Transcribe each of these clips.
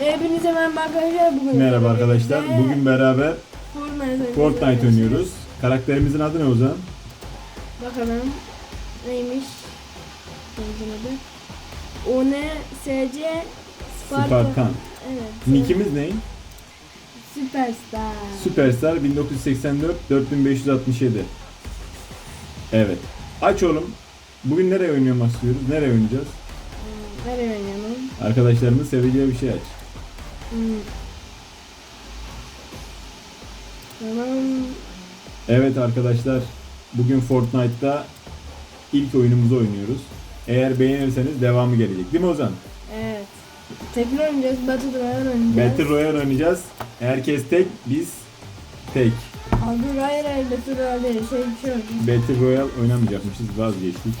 Hepinize merhaba arkadaşlar. Bugün Merhaba arkadaşlar. Bugün beraber Fortnite oynuyoruz. Fortnite oynuyoruz. Karakterimizin adı ne Ozan? Bakalım neymiş? Neymiş adı? O ne? SC Spartan. Spartan. Evet. Nickimiz ne? Süperstar. Superstar 1984 4567. Evet. Aç oğlum. Bugün nereye oynamak istiyoruz? Nereye oynayacağız? Hmm, Nereye oynayalım? Arkadaşlarımız seveceği bir şey aç. Hmm. Tamam. Evet arkadaşlar. Bugün Fortnite'da ilk oyunumuzu oynuyoruz. Eğer beğenirseniz devamı gelecek. Değil mi Ozan? Evet. Tekrar oynayacağız. Battle Royale oynayacağız. Battle Royale oynayacağız. Herkes tek, biz tek. Abi Royale hayır Battle Royale. Şey bir şey. Battle Royale oynamayacakmışız vazgeçtik.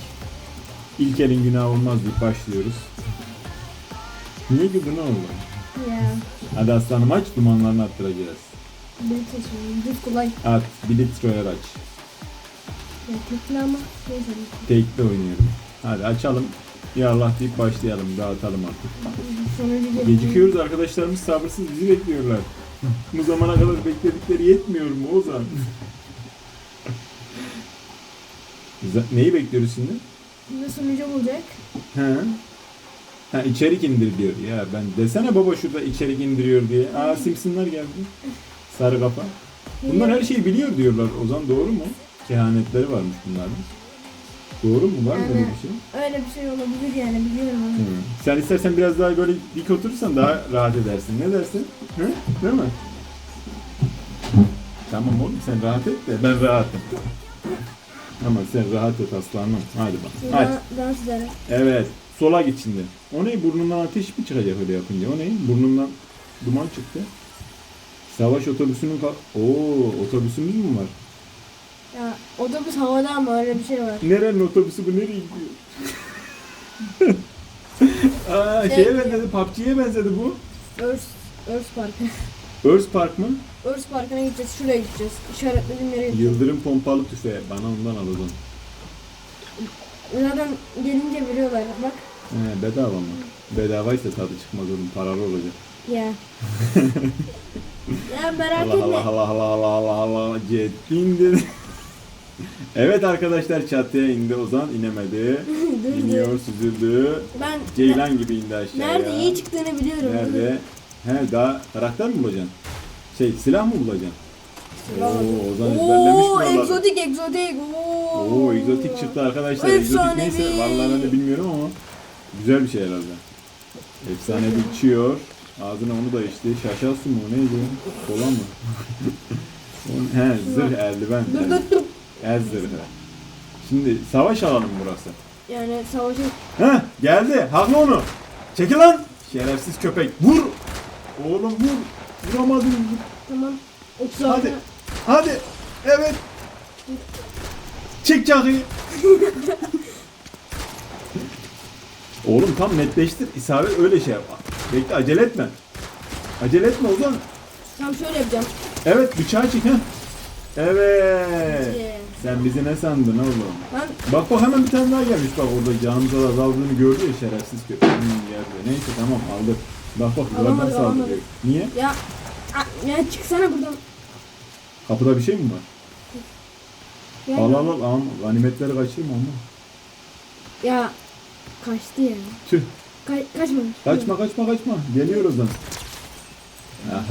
İlk elin günahı olmaz deyip başlıyoruz. Niye güldün oğlum? Ya. Hadi aslanım aç dumanlarını attıracağız. Bir seçim. Düz kolay. At Blitz Royale aç. Ya, tekli ama. Neyse. Take'de oynuyorum. Hadi açalım. Ya Allah deyip başlayalım. Dağıtalım artık. Sonucu geliyor. Gecikiyoruz arkadaşlarımız sabırsız bizi bekliyorlar. Bu zamana kadar bekledikleri yetmiyor mu Ozan? Neyi bekliyoruz şimdi? Şimdi sonucu bulacak. He. Ha içerik indir diyor. Ya ben desene baba şurada içerik indiriyor diye. Aa Simpsonlar geldi. Sarı kafa. Bunlar her şeyi biliyor diyorlar. Ozan doğru mu? Kehanetleri varmış bunların. Doğru mu? Var mı böyle bir şey? Öyle bir şey olabilir yani biliyorum onu. Hı. Sen istersen biraz daha böyle dik oturursan daha rahat edersin. Ne dersin? Hı? Değil mi? Tamam oğlum sen rahat et de ben rahatım. Ama sen rahat et aslanım. Hadi bak. Hadi. dans- ederek. Evet. Sola git şimdi. O ne? Burnundan ateş mi çıkacak öyle yapınca? O ne? Burnundan duman çıktı. Savaş otobüsünün... ka- Oo, otobüsümüz mü var? Ya otobüs havada ama öyle bir şey var. Nerenin otobüsü bu? Nereye gidiyor? Aa, Şey- şeye benzedi, PUBG'ye benzedi bu. Örs, Örs Parkı. Örs Park mı? Örs Parkı'na gideceğiz. Şuraya gideceğiz. İşaretlediğim yere gideceğiz. Yıldırım pompalı tüfeği. Bana ondan al o zaman. Zaten gelince biliyorlar. Bak. He, bedava mı? Bedavaysa tadı çıkmaz oğlum. Paralı olacak. Ya. ya merak Allah etme. Allah Allah Allah Allah Allah Allah indi. evet arkadaşlar çatıya indi Ozan inemedi. Dur, dur. İniyor süzüldü. Ben Ceylan gibi indi aşağıya. nerede iyi çıktığını biliyorum. Nerede? He daha karakter mi bulacaksın? Şey silah mı bulacaksın? Oo Ozan ezberlemiş Oo, buraları. egzotik egzotik. Oo. Oo egzotik çıktı arkadaşlar. Egzotik Efsanevi. neyse vallahi ben de bilmiyorum ama güzel bir şey herhalde. Efsanevi içiyor. Ağzına onu da içti. Şaşası mı o neydi? Kola mı? He zırh eldiven. Dur dur dur. El zırhı. Şimdi savaş alanı mı burası? Yani savaşı Heh geldi. Haklı onu. Çekil lan. Şerefsiz köpek. Vur. Oğlum vur. Vuramadın. tamam. 36. Hadi. Hadi. Evet. Çek çakıyı. Oğlum tam netleştir. İsabet öyle şey yap. Bekle acele etme. Acele etme Ozan. Tam şöyle yapacağım. Evet bıçağı çek ha. Evet. Sen bizi ne sandın oğlum? Ben Bak bak hemen bir tane daha gelmiş bak orada canımıza da azaldığını gördü ya şerefsiz köpek. Hmm, geldi. Neyse tamam aldık. Bak bak yukarıdan Alamadık, saldırıyor. alamadık. Niye? ya Aa, ya çıksana buradan. Kapıda bir şey mi var? Ya, Al al al al. Ganimetleri kaçırma ama. ya kaçtı ya. Tüh. Ka kaçma. Kaçma kaçma kaçma. Geliyor Ozan.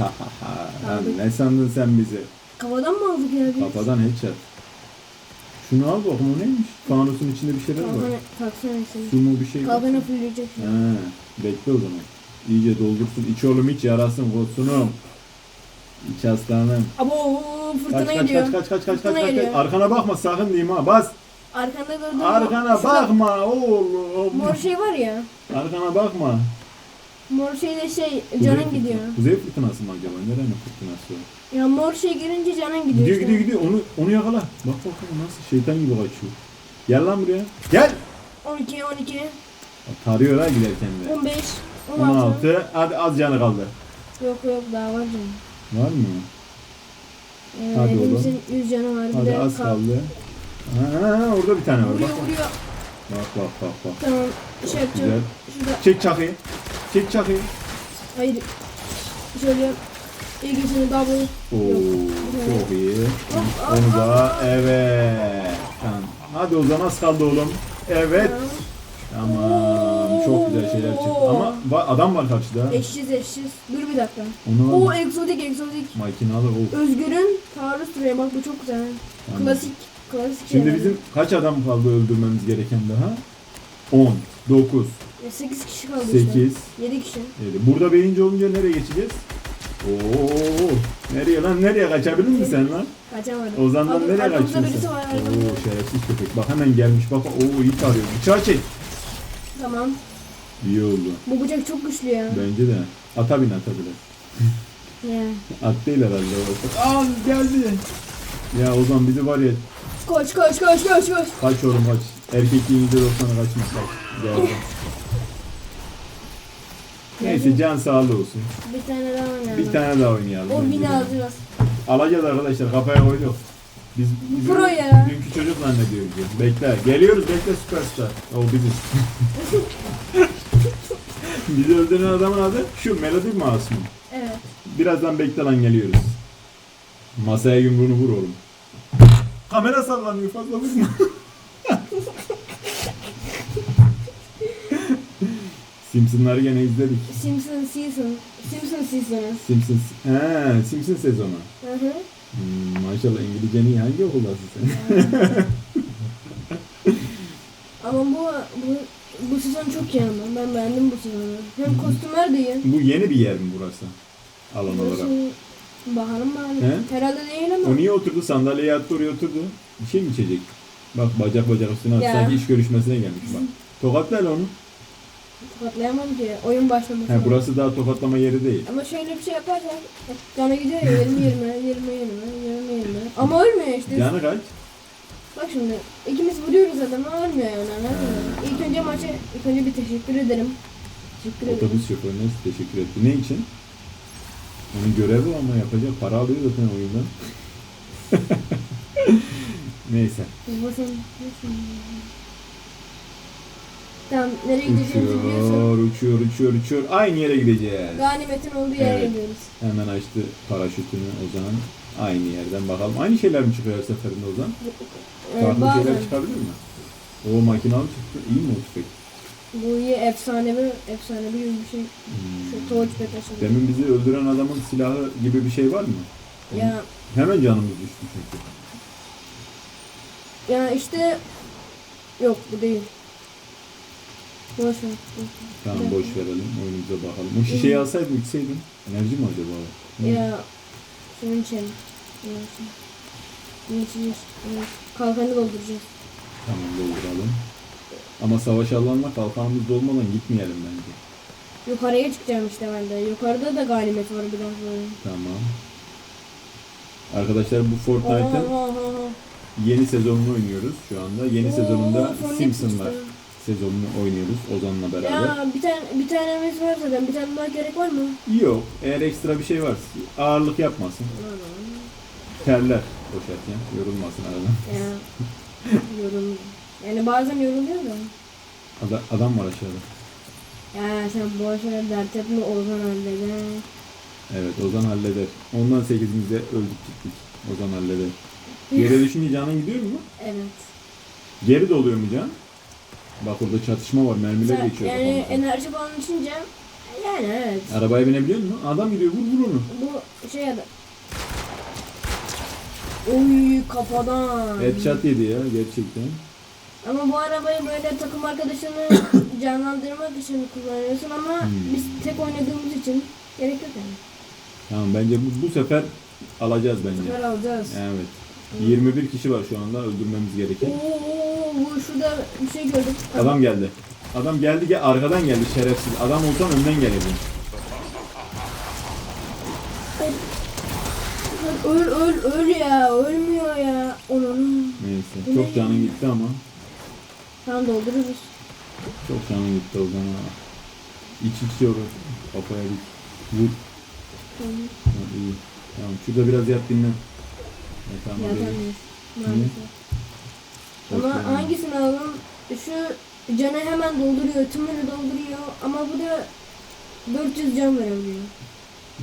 Lan ne sandın sen bizi? Kafadan mı aldık ya? biz? Kafadan headshot. Şunu al bakalım o neymiş? Fanusun içinde bir şeyler var. Kalksana sen. Su mu bir şey? Kalkanı fullleyecek. He, bekle o zaman. İyice doldursun. İç oğlum iç yarasın kosunum. İç aslanım. Abo fırtına Kaç kaç geliyor. kaç kaç kaç kaç Fırtına kaç kaç. geliyor. Arkana bakma sakın diyeyim ha. Bas. Arkanda gördüğün Arkana Şurada bakma oğlum. Mor şey var ya. Arkana bakma. Mor şeyde şey Kuzey canın fırtına- gidiyor. Kuzey fırtınası mı acaba? Nerenin fırtınası o? Ya mor şey girince canın gidiyor. Gidiyor işte. gidiyor gidiyor. Onu onu yakala. Bak bak bak nasıl şeytan gibi kaçıyor. Gel lan buraya. Gel. 12, 12, Bak, Tarıyor ha giderken de. 15, 16. 16. Hadi az canı kaldı. Yok yok daha var canım. Var mı? Ee, Hadi oğlum. elimizin 100 canı var. Hadi az kal- kaldı. Ha, orada bir tane var. Vuruyor bak. vuruyor. Bak bak bak bak. Tamam şey yapacağım. Şurada. Çek çakıyı. Çek çakıyı. Hayır. Şöyle ilgisini double. Oo, çok iyi. Onu da evet. Tamam. Hadi o zaman az kaldı oğlum. Evet. Tamam. Güzel şeyler çıktı. Ama va- adam var karşıda. Eşsiz eşsiz. Dur bir dakika. Onu O al. egzotik egzotik. Makinalı o. Özgür'ün taarruz türevi bak bu çok güzel. Tamam. Klasik. Klasik Şimdi bizim kaç adam kaldı öldürmemiz gereken daha? 10, 9, 8 kişi kaldı işte. 8, 7 kişi. 7. Burada birinci olunca nereye geçeceğiz? Oo, nereye lan nereye kaçabilir misin sen lan? Kaçamadım. Ozan'dan Arkamda- nereye arkamda kaçıyorsun? birisi var, Oo şerefsiz köpek. Bak hemen gelmiş. Bak o iyi tarıyor. Bıçağı çek. Tamam. İyi oldu. Bu bıçak çok güçlü ya. Bence de. Ata bin ata bile. Ya. At değil herhalde o. Aa geldi. Ya Ozan bizi var ya Koş koş koş koş koş. kaç oğlum kaç. Erkekliğinizde olsana kaçmış kaç. Geldi. Neyse can sağlığı olsun. Bir tane daha oynayalım. Bir tane daha oynayalım. O de. alacağız. Alacağız arkadaşlar kafaya koyduk. Biz, biz Pro ya. dünkü çocuk zannediyoruz. ya. Bekle. Geliyoruz bekle süperstar. O biziz. Bizi öldüren adamın adı şu Melody mu? Evet. Birazdan bekle lan geliyoruz. Masaya yumruğunu vur oğlum. Kamera sallanıyor fazla vurma. Simpsonları gene izledik. Simpson season. Simpson seasonu. Simpsons. He, Simpson sezonu. Hı hı. Hmm, maşallah İngilizcenin iyi. hangi okuldasın sen? Ama bu bu bu sezon çok iyi ama ben beğendim bu sezonu. Hem kostümler de iyi. Bu yeni bir yer mi burası? Alan olarak. Burası bakalım bakalım. He? Herhalde değil ama. O niye oturdu? Sandalyeye attı oraya oturdu. Bir şey mi içecek? Bak bacak bacak üstüne attı. Ya. Sanki iş görüşmesine gelmiş bak. Tokatla hele onu. Tokatlayamam ki. Oyun başlaması. He, var. burası daha tokatlama yeri değil. Ama şöyle bir şey yaparsak canı gidiyor ya 20 20 20 20 20 20. Ama ölmüyor işte. Canı kaç? Bak şimdi ikimiz vuruyoruz adamı ölmüyor yani anladın mı? İlk önce maça ilk önce bir teşekkür ederim. Teşekkür ederim. Otobüs şoförüne teşekkür etti. Ne için? Onun görevi o ama yapacak. Para alıyor zaten oyundan. Neyse. Basın. basın. Tamam nereye gideceğimizi biliyorsun. Uçuyor, uçuyor, uçuyor, uçuyor. Aynı yere gideceğiz. Ganimetin olduğu yere Evet. gidiyoruz. Hemen açtı paraşütünü Ozan. Aynı yerden bakalım. Aynı şeyler mi çıkıyor her seferinde Ozan? Ee, Farklı bazen şeyler çıkabilir mi? O makinalı çıktı. İyi mi o tüfek? bu iyi efsanevi efsanevi bir şey. Hmm. Şu touchpad açıldı. Demin bizi öldüren adamın silahı gibi bir şey var mı? Ya Hemen canımız düştü çünkü. ya işte yok bu değil. Boş ver. Tamam boş verelim. Oyunumuza bakalım. O şişeyi alsaydın içseydin. Enerji mi acaba? o? Hı. Ya şunun için. Şunun için. Şunun için. Evet. Kalkanı dolduracağız. Tamam dolduralım. Ama savaş alanına kalkanımız dolmadan gitmeyelim bence. Yukarıya çıkacağım işte ben de. Yukarıda da ganimet var biraz böyle. Tamam. Arkadaşlar bu Fortnite'ın yeni sezonunu oynuyoruz şu anda. Yeni Oo, sezonunda Simpsonlar çıktı. Sezonunu oynuyoruz Ozan'la beraber. Ya bir tane bir tanemiz var zaten. Bir tane daha gerek var mı? Yok. Eğer ekstra bir şey var ağırlık yapmasın. Terler koşarken yorulmasın aradan. Ya. Yorum. Yani bazen yoruluyor da. Ada- adam var aşağıda. Ya sen boş ver dert etme Ozan halleder. Evet Ozan halleder. Ondan 8'imizde öldük gittik. Ozan halleder. Yere düşünce canın gidiyor mu? Evet. Geri doluyor mu can? Bak orada çatışma var. Mermiler Sen- geçiyor. yani enerji falan düşünce yani evet. Arabaya binebiliyor musun? Adam gidiyor vur vur onu. Bu şey ya da Oy kafadan. Headshot yedi ya gerçekten. Ama bu arabayı böyle takım arkadaşını canlandırmak için kullanıyorsun ama Hmm. biz tek oynadığımız için gerek yok yani. Tamam bence bu, bu sefer alacağız Bu bence. sefer alacağız. Evet. 21 kişi var şu anda öldürmemiz gereken. Oo, bu şurada bir şey gördüm. Adam geldi. Adam geldi ki arkadan geldi şerefsiz. Adam olsan önden geleceksin. Öl öl öl ya ölmüyor ya. Onun. Neyse. Bu Çok canın gitti ama. Tamam doldururuz. Çok canın gitti o zaman. İç iç yoru. Kafaya dik. Vur. Tamam. Ha, iyi. Tamam. Şurada biraz yat dinlen. Ya, tamam, hadi. Yapamayız. Maalesef. Ama hangisini alalım? Şu canı hemen dolduruyor, tümünü dolduruyor ama bu da 400 can verebiliyor.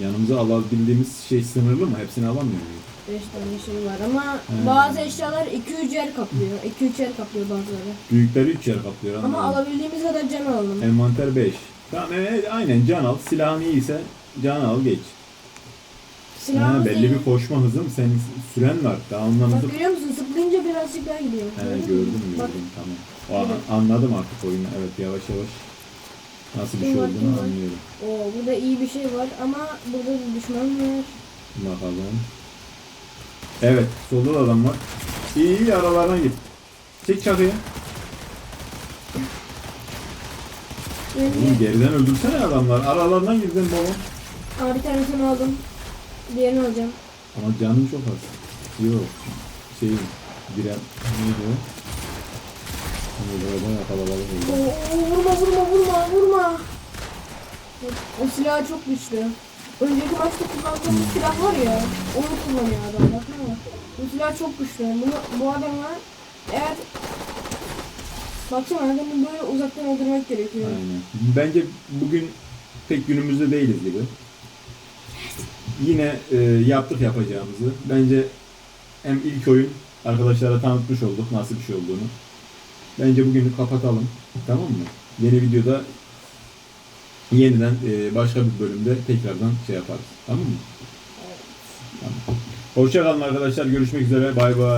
Yanımıza alabildiğimiz şey sınırlı mı? Hepsini alamıyor muyuz? 5 tane şey var ama Hmm. bazı eşyalar 2-3 yer kaplıyor. 2-3 yer kaplıyor bazıları. Büyükleri 3 yer kaplıyor. Ama anladım. alabildiğimiz kadar can alalım. Envanter 5. Tamam e, aynen can al. Silahın iyiyse can al geç. Silahımız belli bir koşma hızım. Senin süren var. Daha hızlı. Bak görüyor musun? Zıplayınca birazcık daha gidiyor. He, Gördün mü? gördüm Bak gördüm tamam. O, an- anladım artık oyunu. Evet yavaş yavaş nasıl bir şey Kim var, olduğunu var? anlıyorum. o burada iyi bir şey var ama burada bir düşman var. Bakalım. Evet solda da adam var. İyi iyi aralardan git. Çek çakıyı. Yani Oğlum geriden öldürsene adamlar. Aralardan girdin baba. Aa, bir tanesini aldım. Diğerini alacağım. Ama canım çok az. Yok. Şey diren neydi o? Burada yakalabalık Oo, oldu. oo, vurma vurma vurma vurma. O silah çok güçlü. Önceki maçta kullandığımız silah var ya, onu kullanıyor adam. Baksana. Bu silah çok güçlü. Bunu, bu adamlar eğer Baksana adamı böyle uzaktan öldürmek gerekiyor. Aynen. Bence bugün pek günümüzde değiliz gibi. Yine e, yaptık yapacağımızı. Bence hem ilk oyun arkadaşlara tanıtmış olduk nasıl bir şey olduğunu. Bence bugünü kapatalım. Tamam mı? Yeni videoda yeniden e, başka bir bölümde tekrardan şey yaparız. Tamam mı? Tamam. Hoşça kalın arkadaşlar. Görüşmek üzere. Bay bay.